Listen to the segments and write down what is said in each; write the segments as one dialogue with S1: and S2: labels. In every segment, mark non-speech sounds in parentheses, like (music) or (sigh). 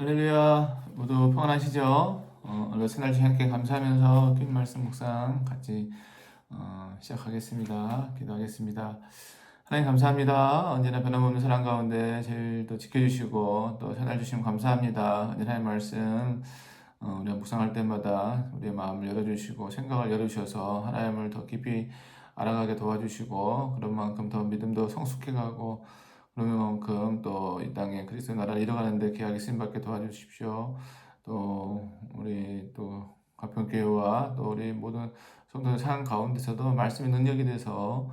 S1: 할렐루야 모두 평안하시죠? 어, 오늘 새날 주 함께 감사하면서 긴 말씀 묵상 같이 어, 시작하겠습니다. 기도하겠습니다. 하나님 감사합니다. 언제나 변함없는 사랑 가운데 제일 또 지켜주시고 또 새날 주시면 감사합니다. 하나님 말씀 어, 우리가 묵상할 때마다 우리의 마음을 열어주시고 생각을 열어주셔서 하나님을 더 깊이 알아가게 도와주시고 그런 만큼 더 믿음도 성숙해가고 그러면만큼 또 이 땅에 그리스도 나라를 이뤄가는데 귀하게 쓰임받게 도와주십시오. 또 우리 또 가평교회와 또 우리 모든 성도들 삶 가운데서도 말씀의 능력이 돼서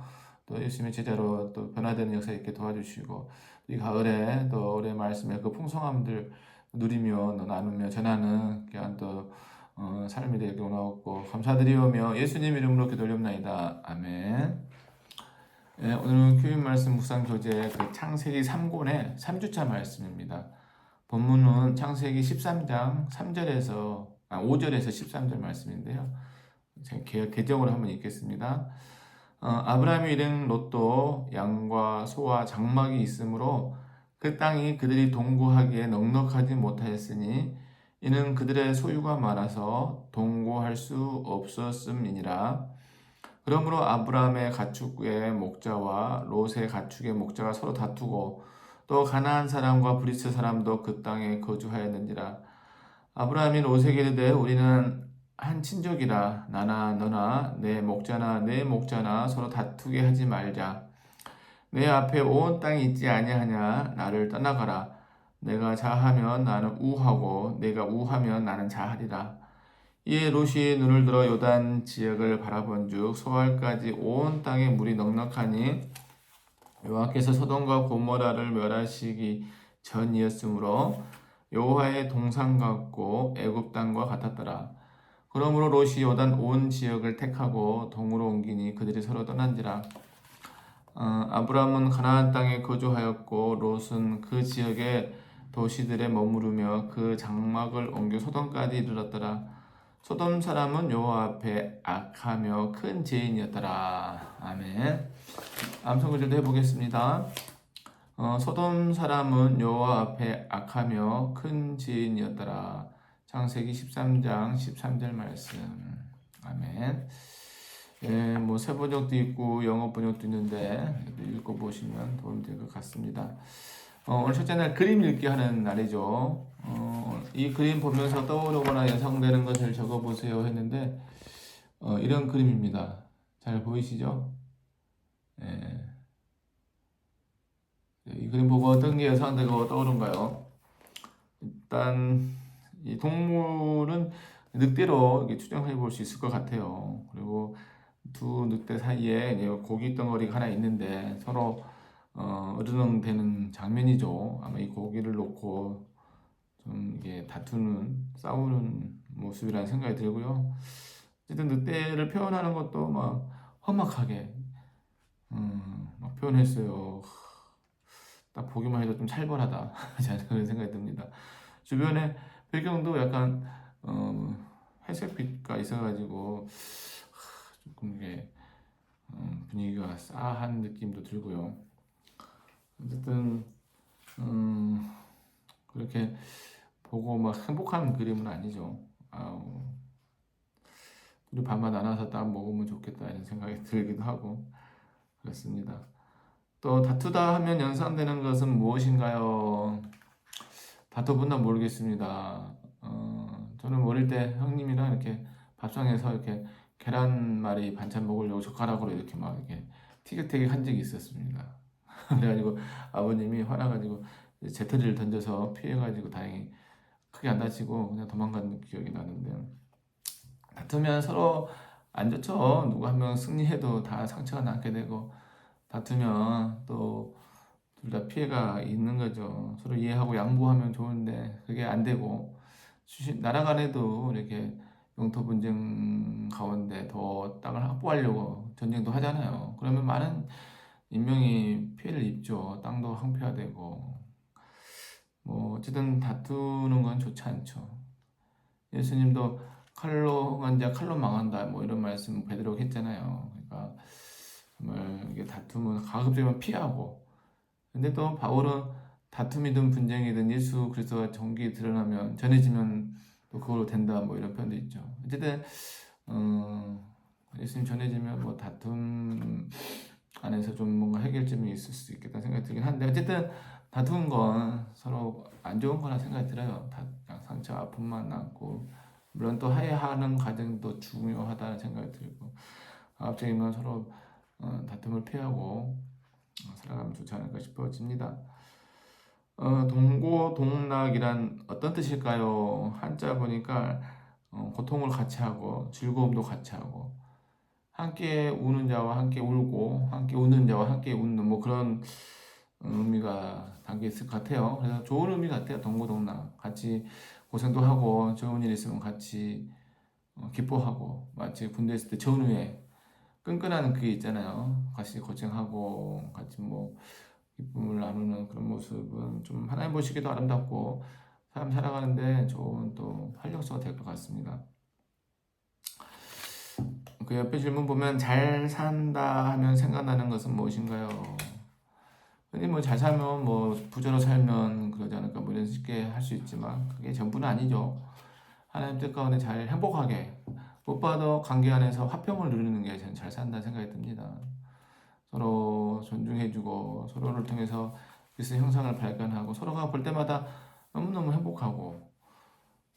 S1: 또 예수님의 제자로 또 변화되는 역사 있게 도와주시고 이 가을에 또 우리의 말씀의 그 풍성함들 누리며 나누며 전하는 귀한 또 어, 삶이 되게 원하옵고 감사드리오며 예수님 이름으로 기도올옵나이다 아멘. 예, 오늘은 교육 말씀 묵상 교재 그 창세기 3권의 3주차 말씀입니다. 본문은 창세기 13장 3절에서 아, 5절에서 13절 말씀인데요. 제가 개- 개정으로 한번 읽겠습니다. 어, 아브라함이 일행 롯도 양과 소와 장막이 있으므로 그 땅이 그들이 동거하기에 넉넉하지 못하였으니 이는 그들의 소유가 많아서 동거할 수 없었음이니라. 그러므로 아브라함의 가축의 목자와 롯의 가축의 목자가 서로 다투고 또 가나안 사람과 브리스 사람도 그 땅에 거주하였는지라. 아브라함이 롯에게 이르되 우리는 한 친족이라 나나 너나 내 목자나 내 목자나 서로 다투게 하지 말자. 내 앞에 온 땅이 있지 아니하냐? 나를 떠나가라. 내가 자하면 나는 우하고 내가 우하면 나는 자하리라 이에 롯이 눈을 들어 요단 지역을 바라본즉 소알까지 온 땅에 물이 넉넉하니 여호와께서 소돔과 고모라를 멸하시기 전이었으므로 여호와의 동상 같고 애굽 땅과 같았더라. 그러므로 롯이 요단 온 지역을 택하고 동으로 옮기니 그들이 서로 떠난지라. 어, 아브라함은 가나안 땅에 거주하였고 롯은 그 지역의 도시들에 머무르며 그 장막을 옮겨 소돔까지 이르렀더라. 소돔 사람은 여호와 앞에 악하며 큰 죄인이었더라. 아멘. 암송 구절도 해보겠습니다. 어, 소돔 사람은 여호와 앞에 악하며 큰 죄인이었더라. 창세기 13장 13절 말씀. 아멘. 예, 뭐 세번역도 있고 영어 번역도 있는데 읽고 보시면 도움이 될 것 같습니다. 어, 오늘 첫째 날 그림 읽기 하는 날이죠. 어, 이 그림 보면서 떠오르거나 연상되는 것을 적어보세요 했는데 어, 이런 그림입니다. 잘 보이시죠? 예. 이 그림 보고 어떤 게 연상되고 떠오른가요? 일단 이 동물은 늑대로 추정해 볼 수 있을 것 같아요. 그리고 두 늑대 사이에 고기 덩어리가 하나 있는데 서로 어, 으르렁대는 장면이죠. 아마 이 고기를 놓고 좀 이게 다투는 싸우는 모습이라는 생각이 들고요. 어쨌든 늑대를 표현하는 것도 막 험악하게 음, 막 표현했어요. 딱 보기만 해도 좀 살벌하다. (laughs) 그런 생각이 듭니다. 주변에 배경도 약간 어, 회색빛가 있어가지고 하, 조금 이게 음, 분위기가 싸한 느낌도 들고요. 어쨌든 음, 그렇게 보고 막 행복한 그림은 아니죠. 아우, 우리 반만 나눠서 딱 먹으면 좋겠다 이런 생각이 (laughs) 들기도 하고 그렇습니다. 또 다투다 하면 연상되는 것은 무엇인가요? 다투본다 모르겠습니다. 어, 저는 어릴 때 형님이랑 이렇게 밥상에서 이렇게 계란말이 반찬 먹으려고 젓가락으로 이렇게 막 이렇게 티격태격 한 적이 있었습니다. (laughs) 그래가지고 아버님이 화나가지고 재떨이를 던져서 피해가지고 다행히 크게 안 다치고 그냥 도망간 기억이 나는데 다투면 서로 안 좋죠. 누구 한 명 승리해도 다 상처가 남게 되고 다투면 또 둘 다 피해가 있는 거죠. 서로 이해하고 양보하면 좋은데 그게 안 되고 나라 간에도 이렇게 영토 분쟁 가운데 더 땅을 확보하려고 전쟁도 하잖아요. 그러면 많은 인명이 피해를 입죠. 땅도 황폐화되고 뭐 어쨌든 다투는 건 좋지 않죠. 예수님도 칼로 흥한 자 칼로 망한다 뭐 이런 말씀 베드로가 했잖아요. 그러니까 정말 이게 다투면 가급적이면 피하고 근데 또 바울은 다툼이든 분쟁이든 예수 그리스도가 정기 드러나면 전해지면 또 그걸로 된다 뭐 이런 표현도 있죠. 어쨌든 어, 예수님 전해지면 뭐 다툼 안에서 좀 뭔가 해결점이 있을 수 있겠다 생각이 들긴 한데 어쨌든 다투는 건 서로 안 좋은 거라 생각이 들어요. 다 상처 아픔만 남고 물론 또 화해하는 과정도 중요하다는 생각이 들고 앞쪽이면 서로 어, 다툼을 피하고 어, 살아가면 좋지 않을까 싶어집니다. 어, 동고동락이란 어떤 뜻일까요? 한자 보니까 어, 고통을 같이 하고 즐거움도 같이 하고 함께 우는 자와 함께 울고 함께 웃는 자와 함께 웃는 뭐 그런 의미가 담겨 있을 것 같아요. 그래서 좋은 의미 같아요. 동고동락 같이 고생도 하고 좋은 일 있으면 같이 어, 기뻐하고 마치 군대 있을 때 전후에 끈끈한 그게 있잖아요. 같이 고생하고 같이 뭐 기쁨을 나누는 그런 모습은 좀 하나님 보시기도 아름답고 사람 살아가는데 좋은 또 활력소가 될 것 같습니다. 그 옆에 질문 보면 잘 산다 하면 생각나는 것은 무엇인가요? 흔히 뭐잘 살면 뭐 부자로 살면 그러지 않을까 뭐 이런 쉽게 할 수 있지만 그게 전부는 아니죠. 하나님 뜻 가운데 잘 행복하게 무엇보다도 관계 안에서 화평을 누리는 게 잘 산다는 생각이 듭니다. 서로 존중해주고 서로를 통해서 그리스의 형상을 발견하고 서로가 볼 때마다 너무너무 행복하고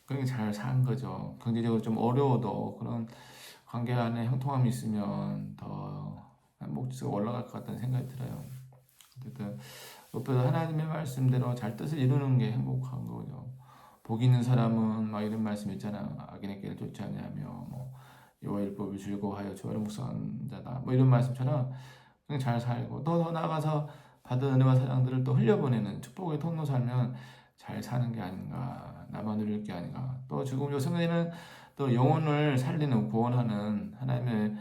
S1: 그게 잘 사는 거죠. 경제적으로 좀 어려워도 그런 관계 안에 형통함이 있으면 더 행복지수가 올라갈 것 같다는 생각이 들어요. 어쨌든 무엇보다 하나님의 말씀대로 잘 뜻을 이루는 게 행복한 거죠. 복 있는 사람은 막 이런 말씀 있잖아요. 악인의 길을 쫓지 않냐며 뭐 율법을 즐거워하여 주를 묵상하는 자다. 뭐 이런 말씀처럼 그냥 잘 살고 또 더 나아가서 받은 은혜와 사랑들을 또 흘려보내는 축복의 통로 살면 잘 사는 게 아닌가 나만 누릴 게 아닌가 또 지금 요즘에는 또 영혼을 살리는 구원하는 하나님의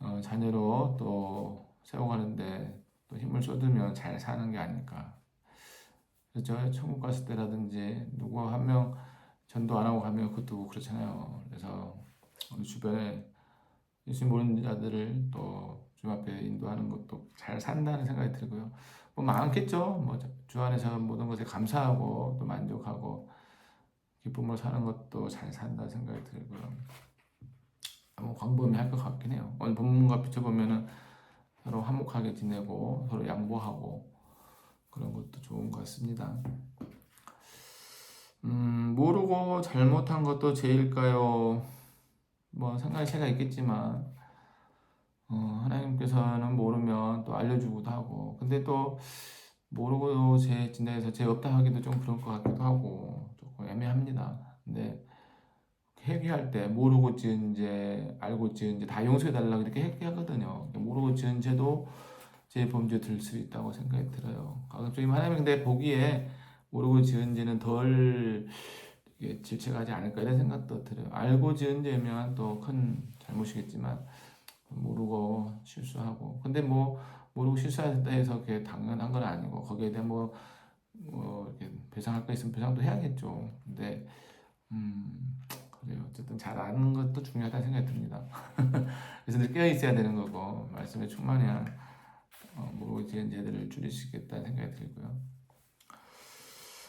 S1: 어, 자녀로 또 세워가는데 또 힘을 쏟으면 잘 사는 게 아닐까 그렇죠 천국 갔을 때라든지 누구 한 명 전도 안 하고 가면 그것도 그렇잖아요 그래서 우리 주변에 예수 모르는 자들을 또 주 앞에 인도하는 것도 잘 산다는 생각이 들고요. 뭐 많겠죠. 뭐 주 안에서 모든 것에 감사하고 또 만족하고 기쁨을 사는 것도 잘 산다 생각이 들고요. 뭐 광범위할 것 같긴 해요. 오늘 본문과 비춰보면은 서로 화목하게 지내고 서로 양보하고 그런 것도 좋은 것 같습니다. 음, 모르고 잘못한 것도 죄일까요? 뭐 생각의 차이가 있겠지만 어, 하나님께서는 모르면 또 알려주기도 하고 근데 또 모르고 죄 진다해서 죄 없다 하기도 좀 그럴 것 같기도 하고 애매합니다. 근데 회개할 때 모르고 지은 죄, 알고 지은 죄 다 용서해 달라고 이렇게 회개하거든요. 모르고 지은 죄도 제 범죄 들 수 있다고 생각이 들어요. 가급적이면 하나님 근데 보기에 모르고 지은 죄는 덜 질책하지 않을까 이런 생각도 들어요. 알고 지은 죄면 또 큰 잘못이겠지만 모르고 실수하고 근데 뭐 모르고 실수했다 해서 그게 당연한 건 아니고 거기에 대한 뭐, 뭐 이렇게 배상할 거 있으면 배상도 해야겠죠. 근데 음 그래요. 어쨌든 잘 아는 것도 중요하다는 생각이 듭니다. (laughs) 그래서 늘 깨어 있어야 되는 거고 말씀에 충만해야 어, 모르고 지은 죄들을 줄일 수 있겠다는 생각이 들고요.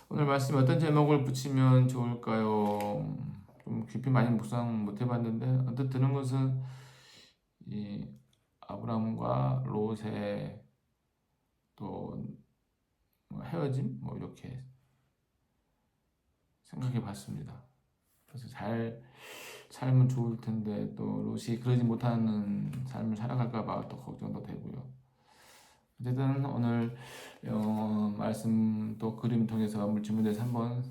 S1: 오늘 말씀 어떤 제목을 붙이면 좋을까요? 좀 깊이 많이 묵상 못 해봤는데 언뜻 드는 것은 이 아브라함과 롯의 또뭐 헤어짐 뭐 이렇게 생각해 봤습니다. 그래서 잘 살면 좋을 텐데 또 롯이 그러지 못하는 삶을 살아갈까 봐 또 걱정도 되고요. 어쨌든 오늘 어, 말씀 또 그림 통해서 물질문에서 한번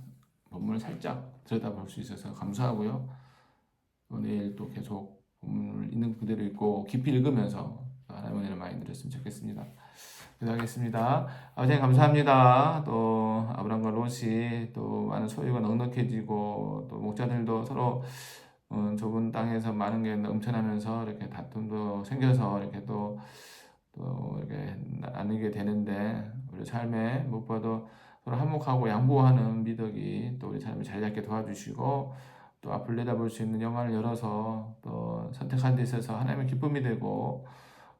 S1: 본문을 살짝 들여다볼 수 있어서 감사하고요. 또 내일 또 계속 본문을 있는 그대로 읽고 깊이 읽으면서 은혜를 많이 누렸으면 좋겠습니다. 기도하겠습니다. 아버지 감사합니다. 또 아브람과 롯이 또 많은 소유가 넉넉해지고 또 목자들도 서로 어, 좁은 땅에서 많은 게 넘쳐나면서 이렇게 다툼도 생겨서 이렇게 또, 또 이렇게 나누게 되는데 우리 삶에 무엇보다도 서로 한목하고 양보하는 미덕이 또 우리 삶을 잘 잡게 도와주시고 또 앞을 내다볼 수 있는 영안을 열어서 또 선택한 데 있어서 하나님의 기쁨이 되고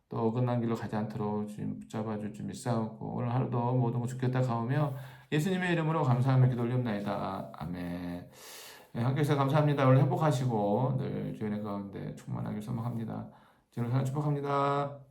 S1: 또 어긋난 길로 가지 않도록 주님 붙잡아 줄줄 믿사옵고 오늘 하루도 모든 것 죽겠다 가오며 예수님의 이름으로 감사하며 기도 올립나이다. 아멘. 네, 함께 해주셔서 감사합니다. 오늘 행복하시고 늘 주연의 가운데 충만하길 소망합니다. 주를 사랑 축복합니다.